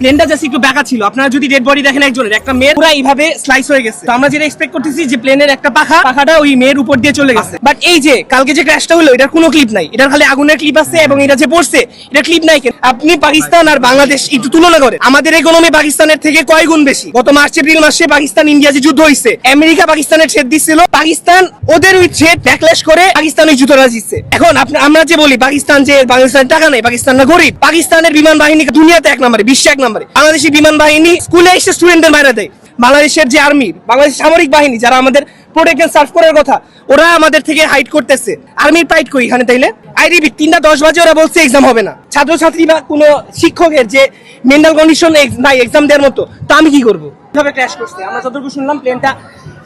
প্লেনটা জাস্ট একটু ব্যাকা ছিল। আপনারা যদি ডেড বডি দেখেন একজনের, একটা মেয়ের পুরো এইভাবে স্লাইস হয়ে গেছে। তো আমরা যেটা এক্সপেক্ট করতেছি যে প্লেনের একটা পাখা, পাখাটা ওই মেয়ের উপর দিয়ে চলে গেছে। বাট এই যে, কালকে যে ক্র্যাশটা হলো, এটার কোনো ক্লিপ নাই। এটার খালি আগুনের ক্লিপ আছে এবং এটা যে পড়ছে, এটা ক্লিপ নাই কেন? আপনি পাকিস্তান আর বাংলাদেশ একটু তুলনা করেন। আমাদের ইকোনমি পাকিস্তানের থেকে কয় গুণ বেশি? গত মার্চ, এপ্রিল মাসে পাকিস্তান ইন্ডিয়া যে যুদ্ধ হয়েছে আমেরিকা পাকিস্তানের ছেদ দিচ্ছিল পাকিস্তান ওদের ওই ছেদ ব্যাকলেশ করে পাকিস্তান ওই যুদ্ধটা জিতছে এখন আমরা যে বলি, পাকিস্তান যে বাংলাদেশের টাকা নেই, পাকিস্তান না গরিব। পাকিস্তানের বিমান বাহিনী দুনিয়াতে এক নম্বরে, বিশ্বে এক নম্বরে। বাংলাদেশি বিমান বাহিনী স্কুলে এসে স্টুডেন্টদের বাইরে দেয়। বাংলাদেশের যে আর্মি বাংলাদেশ সামরিক বাহিনী, যারা আমাদের প্রোটেকশন সার্ভ করার কথা, ওরা আমাদের থেকে হাইট করতেছে। আর্মির ফাইট কই এখানে তাইলে? আইডিবি, তিনটা দশ বাজে ওরা বলছে এক্সাম হবে না। ছাত্রছাত্রী বা কোনো শিক্ষকের যে মেন্টাল কন্ডিশন নাই এক্সাম দেওয়ার মতো, তো আমি কি করব? কীভাবে ক্র্যাশ করছে? আমরা যতটুকু শুনলাম প্লেনটা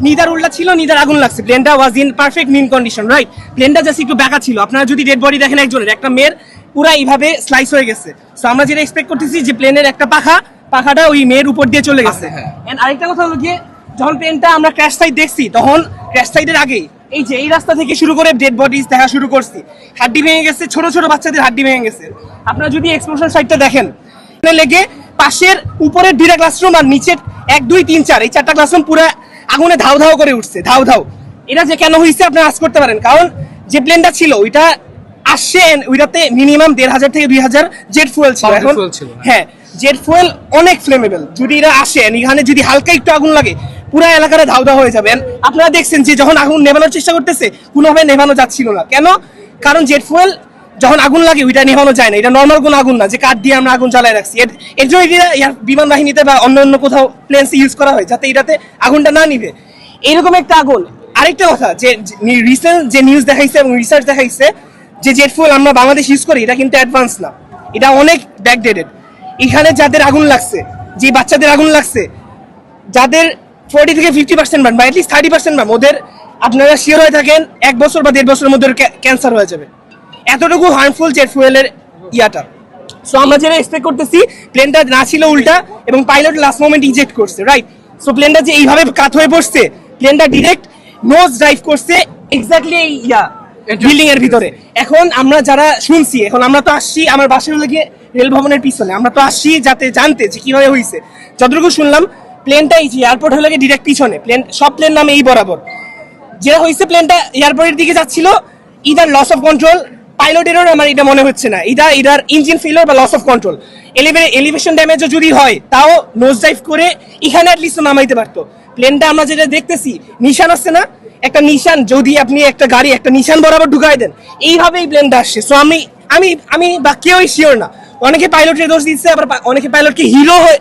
নিদার উল্টা ছিল, নিদার আগুন লাগছে। প্লেনটা was in perfect mint condition right প্লেনটা জাস্ট একটু ব্যাকা ছিল। আপনারা যদি ডেড বডি দেখেন একজনের, একটা মেয়ের পুরা এইভাবে স্লাইস হয়ে গেছে। সো আমরা যেটা এক্সপেক্ট করতেছি যে প্লেনের একটা পাখা পাখাটা ওই মেয়ের উপর দিয়ে চলে গেছে। হ্যাঁ। এন্ড আরেকটা কথা হলো গিয়ে যখন প্লেনটা আমরা ক্র্যাশ সাইড দেখছি তখন ক্র্যাশ সাইডের আগেই এই যে এই রাস্তা থেকে শুরু করে ডেড বডিজ দেখা শুরু করছি। হাড্ডি ভেঙে গেছে ছোট ছোট বাচ্চাদের হাড্ডি ভেঙে গেছে। আপনারা যদি এক্সপ্লোশন সাইডটা দেখেন এখানে লেগে পাশের উপরের দুইটা ক্লাসরুম আর নিচের এক দুই তিন চার এই চারটা ক্লাসরুম পুরো আগুনে ধাও ধাও করে উঠছে ধাও ধাও। এটা যে কেন হয়েছে আপনারা আজ করতে পারেন। কারণ যে প্লেনটা ছিল ওইটা আসছে ওইটাতে মিনিমাম দেড় হাজার থেকে দুই হাজার জেট ফুয়েল ছিল। এখন হ্যাঁ। জেট ফুয়েল অনেক ফ্লেমেবল যদি এরা আসে এখানে যদি হালকা একটু আগুন লাগে পুরো এলাকাটা ধাউ ধাউ হয়ে যাবে। আপনারা দেখছেন যে যখন আগুন নেভানোর চেষ্টা করতেছে কোনোভাবে নেভানো যাচ্ছিল না। কেন? কারণ জেট ফুয়েল যখন আগুন লাগে ওইটা নেভানো যায় না। এটা নর্মাল কোনো আগুন না যে কাঠ দিয়ে আমরা আগুন জ্বালায় রাখছি। এর- এর জন্য এটা বিমান বাহিনীতে বা অন্য অন্য কোথাও প্লেন্স ইউজ করা হয় যাতে এটাতে আগুনটা না নিবে এইরকম একটা আগুন। আরেকটা কথা যে রিসেন্ট যে নিউজ দেখাইছে এবং রিসার্চ দেখাইছে যে জেট ফুয়েল আমরা বাংলাদেশ ইউজ করি, এটা কিন্তু অ্যাডভান্স না। এটা অনেক ব্যাকডেটেড এখানে যাদের আগুন লাগছে, যে বাচ্চাদের আগুন লাগছে, যাদের ফোর্টি থেকে ফিফটি পার্সেন্ট বান বা অ্যাটলিস্ট থার্টি পার্সেন্ট বান ওদের আপনারা শিওর হয়ে থাকেন, এক বছর বা দেড় বছরের মধ্যে ক্যান্সার হয়ে যাবে। এতটুকু হার্মফুল জেট ফুয়েলের ইয়াটা। সো আমরা যেটা এক্সপেক্ট করতেছি প্লেনটা না ছিল উল্টা এবং পাইলট লাস্ট মোমেন্ট ইজেক্ট করছে রাইট সো প্লেনটা যে এইভাবে কাত হয়ে পড়ছে প্লেনটা ডিরেক্ট নোজ ড্রাইভ করছে এক্স্যাক্টলি এই ইয়া। বিল্ডিং এর ভিতরে। এখন আমরা যারা শুনছি এখন আমরা তো আসছি আমার বাসার হলে গিয়ে রেল ভবনের পিছনে। আমরা তো আসছি যাতে জানতে যে কীভাবে হয়েছে যতটুকু শুনলাম প্লেনটা এই যে এয়ারপোর্ট হলে গিয়ে ডিরেক্ট পিছনে। প্লেন সব প্লেন নামে এই বরাবর। যেটা হয়েছে প্লেনটা এয়ারপোর্টের দিকে যাচ্ছিল ইদার লস অফ কন্ট্রোল পাইলটেরও আমার এটা মনে হচ্ছে না। ইদার ইদার ইঞ্জিন ফেলিওর বা লস অফ কন্ট্রোল এলিভে এলিভেশন ড্যামেজও যদি হয় তাও নোজ ড্রাইভ করে এখানে অ্যাটলিস্ট নামাইতে পারতো। প্লেনটা আমরা যেটা দেখতেছি নিশান আসছে না। একটা নিশান যদি আপনি একটা গাড়ি একটা নিশান বরাবর ঢুকাই দেন এইভাবে এই প্লেনটা আসছে। সো আমি আমি আমি বা কেউই শিওর না। অনেকে পাইলটের দোষ দিচ্ছে আবার অনেকে পাইলটকে হিরো হয়ে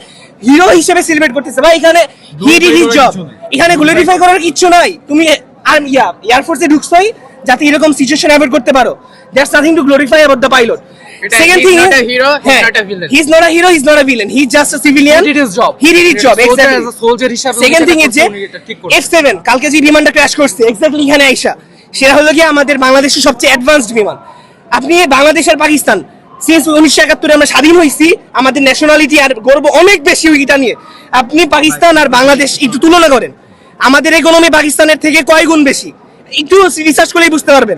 হিরো হিসেবে সেলিব্রেট করতেছে। ভাই এখানে হি ডিড হিজ জব এখানে গ্লোরিফাই করার কিচ্ছু নাই। তুমি আর ইয়া এয়ারফোর্সে ঢুকছোই যাতে এরকম সিচুয়েশন অ্যাভয়েড করতে পারো। That's nothing to glorify about the pilot এটা second he's thing not a hero, he's not a villain. A hero he is not a villain he is just a civilian He did his job. Job Soldier exactly as a soldier হিসাবে second thing is যে করছে, উনি এটা ঠিক করছে। F seven কালকে যে বিমানটা crash করছে এক্স্যাক্টলি এখানে আইসা। সেটা হলো কি আমাদের বাংলাদেশের সবচেয়ে অ্যাডভান্সড বিমান। আপনি বাংলাদেশ আর পাকিস্তান সিন্স উনিশশো একাত্তরে আমরা স্বাধীন হয়েছি আমাদের ন্যাশনালিটি আর গর্ব অনেক বেশি ওইটা নিয়ে। আপনি পাকিস্তান আর বাংলাদেশ একটু তুলনা করেন। আমাদের ইকোনমি পাকিস্তানের থেকে কয় গুণ বেশি? একটু রিসার্চ করেই বুঝতে পারবেন।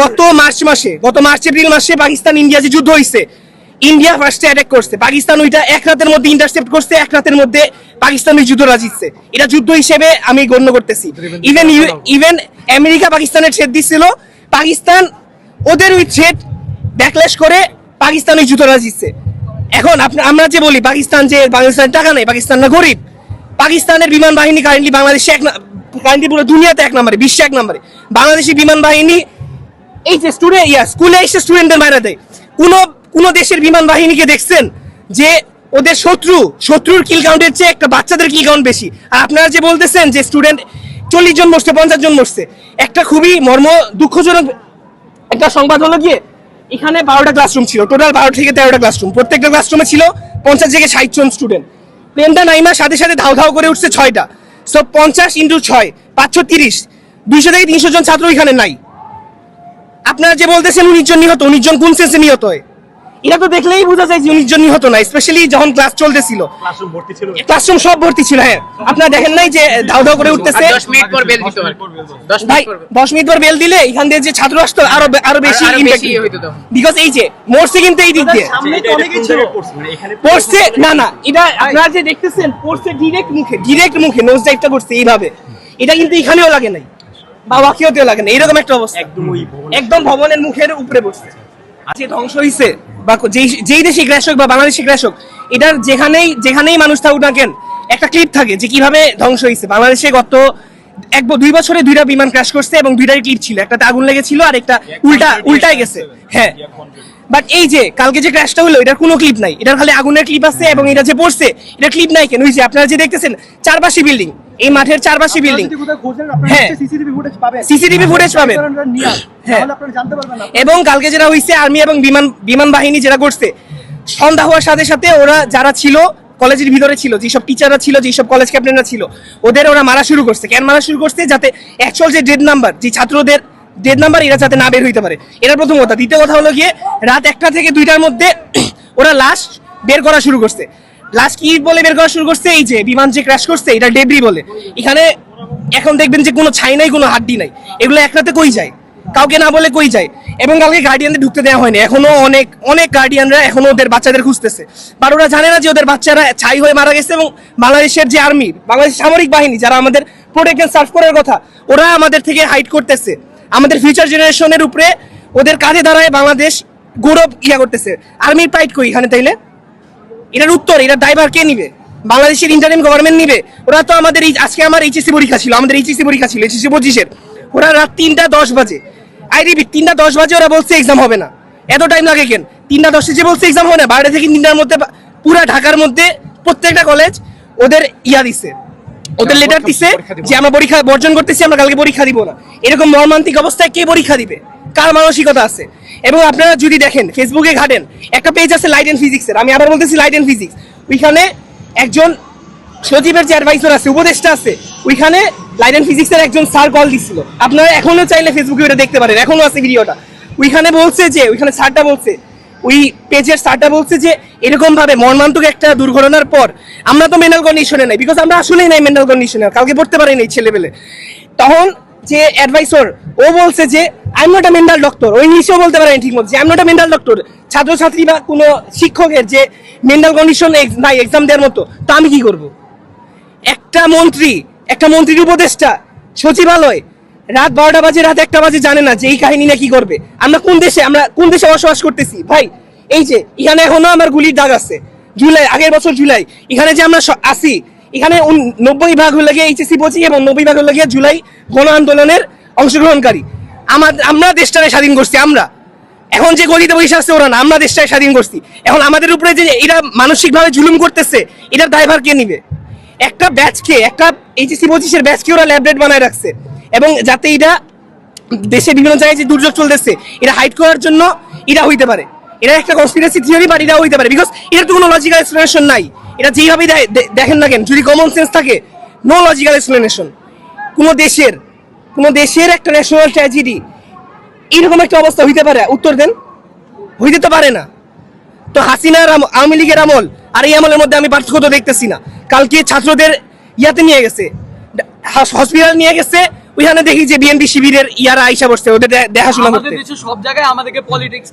গত মার্চ মাসে গত মার্চ এপ্রিল মাসে পাকিস্তান ইন্ডিয়া যে যুদ্ধ হয়েছে ইন্ডিয়া ফার্স্টে অ্যাটাক করছে। পাকিস্তান ওইটা এক রাতের মধ্যে ইন্টারসেপ্ট করছে এক রাতের মধ্যে পাকিস্তান ওই যুদ্ধটা জিতছে এটা যুদ্ধ হিসেবে আমি গণ্য করতেছি। ইভেন ইভেন আমেরিকা পাকিস্তানের ছেদ দিচ্ছিল পাকিস্তান ওদের ওই ছেদ ব্যাকলেশ করে পাকিস্তান ওই যুদ্ধটা জিতছে এখন আমরা যে বলি পাকিস্তান যে বাংলাদেশের টাকা নেই পাকিস্তান না গরিব। পাকিস্তানের বিমান বাহিনী কারেন্টলি বাংলাদেশে এক কারেন্টলি পুরো দুনিয়াতে এক নম্বরে বিশ্বে এক নম্বরে। বাংলাদেশি বিমান বাহিনী এই যে স্টুডেন্ট ইয়া, স্কুলে এসে স্টুডেন্টদের মারা দেয়। কোন কোন দেশের বিমান বাহিনীকে দেখছেন যে ওদের শত্রু, শত্রুর কিল কাউন্টের চেয়ে একটা বাচ্চাদের কিল কাউন্ট বেশি। আর আপনারা যে বলতেছেন যে স্টুডেন্ট চল্লিশ জন মরছে, পঞ্চাশ জন মরছে, একটা খুবই মর্ম দুঃখজনক একটা সংবাদ হলো গিয়ে, এখানে বারোটা ক্লাসরুম ছিল টোটাল বারো থেকে তেরোটা ক্লাসরুম প্রত্যেকটা ক্লাসরুমে ছিল পঞ্চাশ থেকে ষাট জন স্টুডেন্ট প্লেনটা নাইমা, সাথে সাথে ধাও ধাও করে উঠছে ছয়টা। সো পঞ্চাশ ইন্টু ছয়, পাঁচশো তিরিশ। দুইশো থেকে তিনশো জন ছাত্র এখানে নাই। আপনারা যে বলতেছেন উনিশ জন নিহত উনিশ জন কোন সেন্সে নিহত হয়? এটা তো দেখলেই বোঝা যায় যে উনিশ জন নিহত না স্পেশালি যখন ক্লাস চলতেছিল। ক্লাসরুম ভর্তি সব ভর্তি ছিল হ্যাঁ। আপনারা দেখেন নাই যে ধাও ধাও করে উঠতেছে? দশ মিনিট পর বেল দিতে ভাই দশ মিনিট পর বেল দিলে এখান দিয়ে যে ছাত্র আসতো আরও আরও বেশি। বিকজ এই যে মরছে কিন্তু এই দিক দিয়ে। পড়ছে? মানে পড়ছে না না এটা আপনারা যে দেখতেছেন পড়ছে ডিরেক্ট মুখে ডিরেক্ট মুখে নোজ ডাইভটা করছে এইভাবে। এটা কিন্তু এখানেও লাগে নাই। বা ওয়াকিওতেও লাগে না। এরকম একটা অবস্থা। একদম ওই একদম ভবনের মুখের উপরে বসছে। আজকে ধ্বংস হইছে বা যেই যেই দেশে গ্রাস হোক বা বাংলাদেশে গ্রাস হোক এটার যেখানেই যেখানেই মানুষ থাকুক না কেন একটা ক্লিপ থাকে যে কীভাবে ধ্বংস হয়েছে বাংলাদেশে গত এক দুই বছরে দুইটা বিমান ক্র্যাশ করছে এবং দুইটাই ক্লিপ ছিল। একটাতে আগুন লেগেছিল আর একটা উল্টা উল্টাই গেছে। হ্যাঁ। বাট এই যে কালকে যে ক্র্যাশটা হলো এটার কোনো ক্লিপ নাই। এটার খালি আগুনের ক্লিপ আছে এবং এটা যে পড়ছে এটা ক্লিপ নাই কেন? ওই যে আপনারা যে দেখতেছেন চারপাশে বিল্ডিং এই মাঠের চারপাশে বিল্ডিং হ্যাঁ। সিসিটিভি ফুটেজ পাবেন। Footage পাবেন। হ্যাঁ। না। এবং কালকে যেটা হয়েছে আর্মি এবং বিমান বিমান বাহিনী যেটা করছে সন্ধ্যা হওয়ার সাথে সাথে ওরা যারা ছিল কলেজের ভিতরে ছিল যেসব টিচাররা ছিল যেসব কলেজ ক্যাপ্টেনরা ছিল ওদের ওরা মারা শুরু করছে। কেন মারা শুরু করছে? যাতে অ্যাকচুয়াল যে ডেড নাম্বার যে ছাত্রদের ডেড নাম্বার এরা যাতে না বের হইতে পারে। এটা প্রথম কথা। দ্বিতীয় কথা হলো গিয়ে রাত একটা থেকে দুইটার মধ্যে ওরা লাশ বের করা শুরু করছে। লাশ কি বলে বের করা শুরু করছে, এই যে বিমান যে ক্র্যাশ করছে, এটা ডেবরি বলে। এখানে এখন দেখবেন যে কোনো ছাই নাই, কোনো হাড্ডি নাই। এগুলো একটাতে কই যায়? কাউকে না বলে কই যায়? এবং কাউকে গার্ডিয়ানদের ঢুকতে দেওয়া হয়নি। এখনও অনেক অনেক গার্ডিয়ানরা এখনও ওদের বাচ্চাদের খুঁজতেছে। বাট ওরা জানে না যে ওদের বাচ্চারা ছাই হয়ে মারা গেছে এবং বাংলাদেশের যে আর্মি বাংলাদেশ সামরিক বাহিনী, যারা আমাদের প্রোটেকশন সার্ভ করার কথা, ওরা আমাদের থেকে হাইড করতেছে। আমাদের ফিউচার জেনারেশনের উপরে ওদের কাঁধে দাঁড়ায় বাংলাদেশ গৌরব ইয়া করতেছে। আর্মির প্রাইড কই এখানে তাইলে। এটার উত্তর এটার ড্রাইভার কে নিবে? বাংলাদেশের ইন্টারিম গভর্নমেন্ট নিবে? ওরা তো আমাদের এই আজকে আমার এইচএসসি পরীক্ষা ছিল আমাদের এইচএসসি পরীক্ষা ছিল এইচএসসি পঁচিশের। ওরা রাত তিনটা দশ বাজে। আই রিপিট তিনটা দশ বাজে ওরা বলছে এক্সাম হবে না। এত টাইম লাগে কেন? তিনটা দশে যে বলছে এক্সাম হবে না বারোটা থেকে তিনটার মধ্যে পুরা ঢাকার মধ্যে প্রত্যেকটা কলেজ ওদের ইয়া দিছে। ওদের লেটার দিছে যে আমরা পরীক্ষা বর্জন করতেছি আমরা কালকে পরীক্ষা দিব না। এরকম মর্মান্তিক অবস্থায় কে পরীক্ষা দিবে? কার মানসিকতা আছে? এবং আপনারা যদি দেখেন ফেসবুকে ঘাটেন, একটা পেজ আছে লাইট এন্ড ফিজিক্সের আমি আবার বলতেছি লাইট এন্ড ফিজিক্স ওইখানে একজন সচিবের যে অ্যাডভাইসার আছে, উপদেষ্টা আছে, ওইখানে লাইট এন্ড ফিজিক্সের একজন স্যার কল দিচ্ছিল আপনারা এখনও চাইলে ফেসবুকে ওটা দেখতে পারেন, এখনও আছে ভিডিওটা। ওইখানে বলছে যে, ওইখানে স্যারটা বলছে, ওই পেজের স্যারটা বলছে যে, এরকমভাবে মর্মান্তক একটা দুর্ঘটনার পর আমরা তো মেন্টাল কন্ডিশনে নাই বিকজ আমরা আসলেই নাই মেন্টাল কন্ডিশনে কালকে পড়তে পারিনি ছেলেবেলে। তখন যে অ্যাডভাইসর ও বলছে যে I not a mental doctor ও ইংলিশেও বলতে পারেন ঠিক মতো যে I not a mental doctor ছাত্রছাত্রী বা কোনো শিক্ষকের যে মেন্টাল কন্ডিশন নাই এক্সাম দেওয়ার মতো, তা আমি কি করব? একটা মন্ত্রী, একটা মন্ত্রীর উপদেষ্টা, সচিবালয়, রাত বারোটা বাজে, রাত একটা বাজে জানে না যে এই কাহিনী না কি করবে। আমরা কোন দেশে, আমরা কোন দেশে বসবাস করতেছি? ভাই, এই যে, এখানে এখনও আমার গুলির দাগ আছে। জুলাই, আগের বছর জুলাই, এখানে যে আমরা আসি এখানে নব্বই ভাগ হয়ে গিয়ে এইচএসসি পঁচিশ এবং নব্বই ভাগ হয়ে গিয়ে জুলাই গণ আন্দোলনের অংশগ্রহণকারী। আমার, আমরা দেশটাকে স্বাধীন করছি, আমরা। এখন যে গলিতে বসে আছে ওরা না, আমরা দেশটাকে স্বাধীন করছি। এখন আমাদের উপরে যে এরা মানসিকভাবে জুলুম করতেছে, এটার দায়ভার কে নিবে? একটা ব্যাচকে একটা এইচএসসি পঁচিশের ব্যাচকে ওরা ল্যাবরেট বানায় রাখছে। এবং যাতে এটা দেশে বিভিন্ন জায়গায় যে দুর্যোগ চলতেছে এটা হাইট করার জন্য এটা হইতে পারে। এটা একটা কনস্পিরেসি থিওরি বা এটা হইতে পারে বিকজ এটার তো কোনো লজিক্যাল এক্সপ্লেনেশন নাই। এটা যেইভাবে দেয়- দে- দেখেন না কেন, যদি কমন সেন্স থাকে নো লজিক্যাল এক্সপ্লেনেশন কোনো দেশের কোনো দেশের একটা ন্যাশনাল ট্র্যাজেডি এরকম একটা অবস্থা হইতে পারে, উত্তর দেন। হইতে তো পারে না। তো হাসিনার আওয়ামী লীগের আমল, আর এই আমলের মধ্যে আমি পার্থক্য তো দেখতেছি না। কালকে ছাত্রদের ইয়াতে নিয়ে গেছে, হসপিটাল নিয়ে গেছে ওইখানে দেখি যে বিএনপি শিবিরের ইয়ারা আইসা বসছে ওদের দেখাশোনা করতে। সব জায়গায় আমাদেরকে পলিটিক্স